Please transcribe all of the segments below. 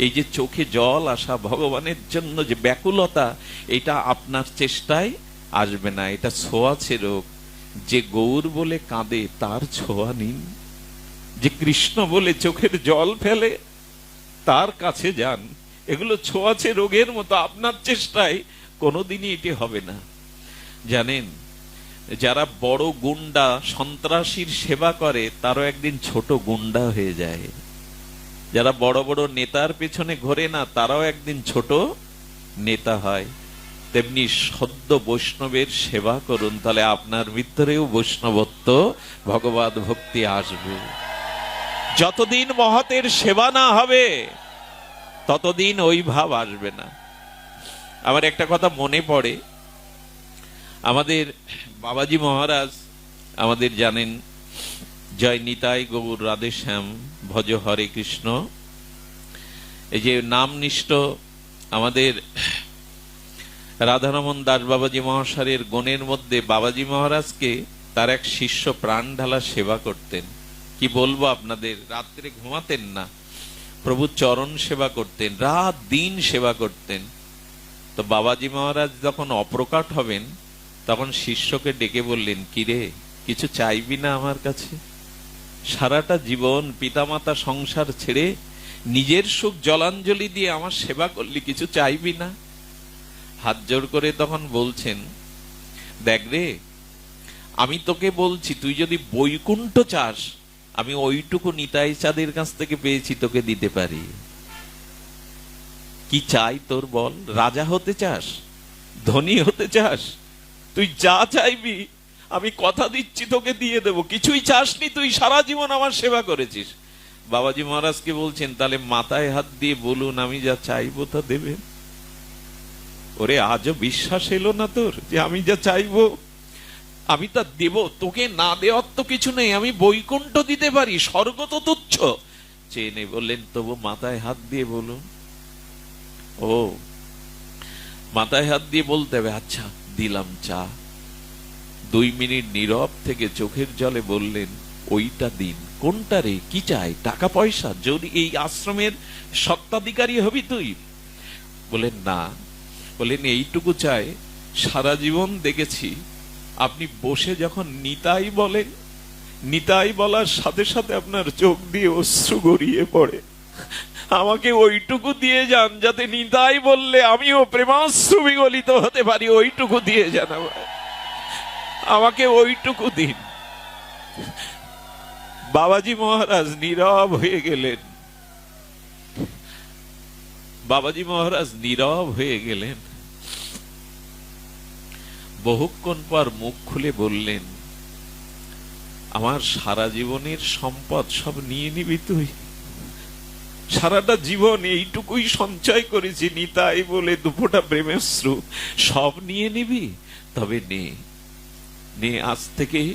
এই যে চোখে জল আসা ভগবানের জন্য যে ব্যাকুলতা, এটা আপনার চেষ্টায় আসবে না। এটা ছোঁয়াছে রোগ। যে গৌর বলে কাঁদে, তার ছোঁয়া নিন যে কৃষ্ণ বলে চোখের জল ফেলে, তার কাছে যান। এগুলো ছোঁয়াছে রোগের মতো আপনার চেষ্টায় কোনোদিনই এটি হবে না। জানেন, যারা বড় গুন্ডা সন্ত্রাসীর সেবা করে, তারও একদিন ছোট গুন্ডা হয়ে যায়। যারা বড় বড় নেতার পেছনে ঘোরে না, তারাও একদিন ছোট নেতা হয়। তেমনি সদ্য বৈষ্ণবের সেবা করুন, তাহলে আপনার ভিতরেও বৈষ্ণবত্ব, ভগবত ভক্তি আসবে। যতদিন মহতের সেবা না হবে, ততদিন ওই ভাব আসবে না। আমার একটা কথা মনে পড়ে। আমাদের বাবাজি মহারাজ আমাদের জানেন জয় নিতাই গৌর রাধে শ্যাম, ভজ হরে কৃষ্ণ। এই যে নামনিষ্ঠ আমাদের রাধারমন দাস বাবাজি মহাশয়ের গণের মধ্যে বাবাজি মহারাজকে তার এক শিষ্য প্রাণ ঢালা সেবা করতেন। কি বলব আপনাদের, রাত্রে ঘুমাতেন না। প্রভু চরণ সেবা করতেন, রাত দিন সেবা করতেন। তো বাবাজি মহারাজ যখন অপ্রকাট হবেন, তখন শিষ্যকে ডেকে বললেন, কিরে, কিছু চাইবি না আমার কাছে? সারাটা জীবন পিতামাতা সংসার ছেড়ে নিজের সুখ জলাঞ্জলি দিয়ে আমার সেবা করলি, কিছু চাইবি না? হাত জোর করে তখন বলছেন, দেখ রে, আমি তোকে বলছি, তুই যদি বৈকুণ্ঠ চাস, আমি ওইটুকু নিতাই চাঁদের কাছ থেকে পেয়েছি, তোকে দিতে পারি। কি চাই তোর বল? রাজা হতে চাস? ধনী হতে চাস? তুই যা চাইবি আমি কথা দিচ্ছি, তোকে দিয়ে দেব। কিছুই চাসনি তুই, সারা জীবন আমার সেবা করেছিস। বাবাজি মহারাজকে বলছেন, তাহলে মাথায় হাত দিয়ে বলুন, আমি যা চাইব তা দেবেন। ওরে, আজও বিশ্বাস এলো না তোর যে আমি যা চাইব? আমি তা দেব, তোকে না দেওয়ার তো কিছু নেই, আমি বৈকুণ্ঠ দিতে পারি, স্বর্গ তো তুচ্ছ। চেয়ে নে বললেন, তবু মাথায় হাত দিয়ে বলুন। ও, মাথায় হাত দিয়ে বলতে হবে আচ্ছা দিলাম চা। দুই মিনিট নীরব থেকে চোখের জলে বললেন, ওইটা দিন। কোনটা রে? কি চাই? টাকা পয়সা? যদি এই আশ্রমের সত্ত্বাধিকারী হবি তুই? বলেন না। বলেন এইটুকু চাই। সারা জীবন দেখেছি, আপনি বসে যখন নিতাই বলেন, নিতাই বলার সাথে সাথে আপনার চোখ দিয়ে অশ্রু গড়িয়ে পড়ে। আমাকে ওইটুকু দিয়ে যান, যাতে নিতাই বললে আমিও প্রেমাশ্রু বিগলিত হতে পারি। ওইটুকু দিয়ে যান আমায়। আমাকে ওইটুকু দিন। বাবাজি মহারাজ নীরব হয়ে গেলেন। বাবাজি মহারাজ নীরব হয়ে গেলেন। বহুক্ষণ পর মুখ খুলে বললেন, আমার সারা জীবনের সম্পদ সব নিয়ে নিবি তুই। সারাটা জীবন এইটুকুই সঞ্চয় করেছি, নিতাই বলে দুপোটা প্রেমেশ্রু সব নিয়ে নিবি, তবে নে। নে, আজ থেকে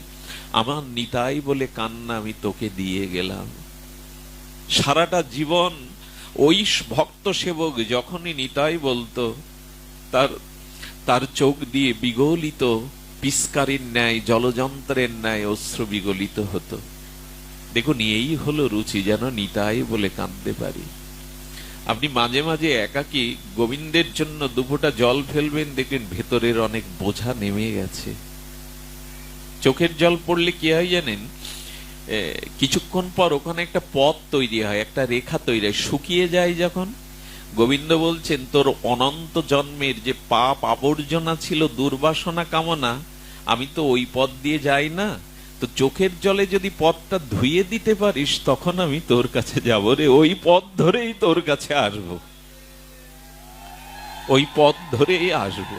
আমার নিতাই বলে কান্না আমি তোকে দিয়ে গেলাম। সারাটা জীবন ওই ভক্ত সেবক যখনই নিতাই বলতো, তার তার চোখ দিয়ে বিগলিত, পিস্কারির ন্যায়, জলযন্ত্রের ন্যায় অশ্রু বিগলিত হতো। দেখুন, এই হলো রুচি, যেন নিতাই বলে কাঁদতে পারি। আপনি মাঝে মাঝে একাকি গোবিন্দের জন্য দুপোটা জল ফেলবেন, দেখবেন ভেতরের অনেক বোঝা নেমে গেছে। চোখের জল পড়লে কি হয় জানেন? কিছুক্ষণ পর ওখানে একটা পথ তৈরি হয়, একটা রেখা তৈরি হয়, শুকিয়ে যায় যখন। গোবিন্দ বলছেন, তোর অনন্ত জন্মের যে পাপ আবর্জনা ছিল, দুর্বাসনা কামনা, আমি তো ওই পথ দিয়ে যাই না। তো চোখের জলে যদি পথটা ধুয়ে দিতে পারিস, তখন আমি তোর কাছে যাব রে। ওই পথ ধরেই তোর কাছে আসব। ওই পথ ধরেই আসব।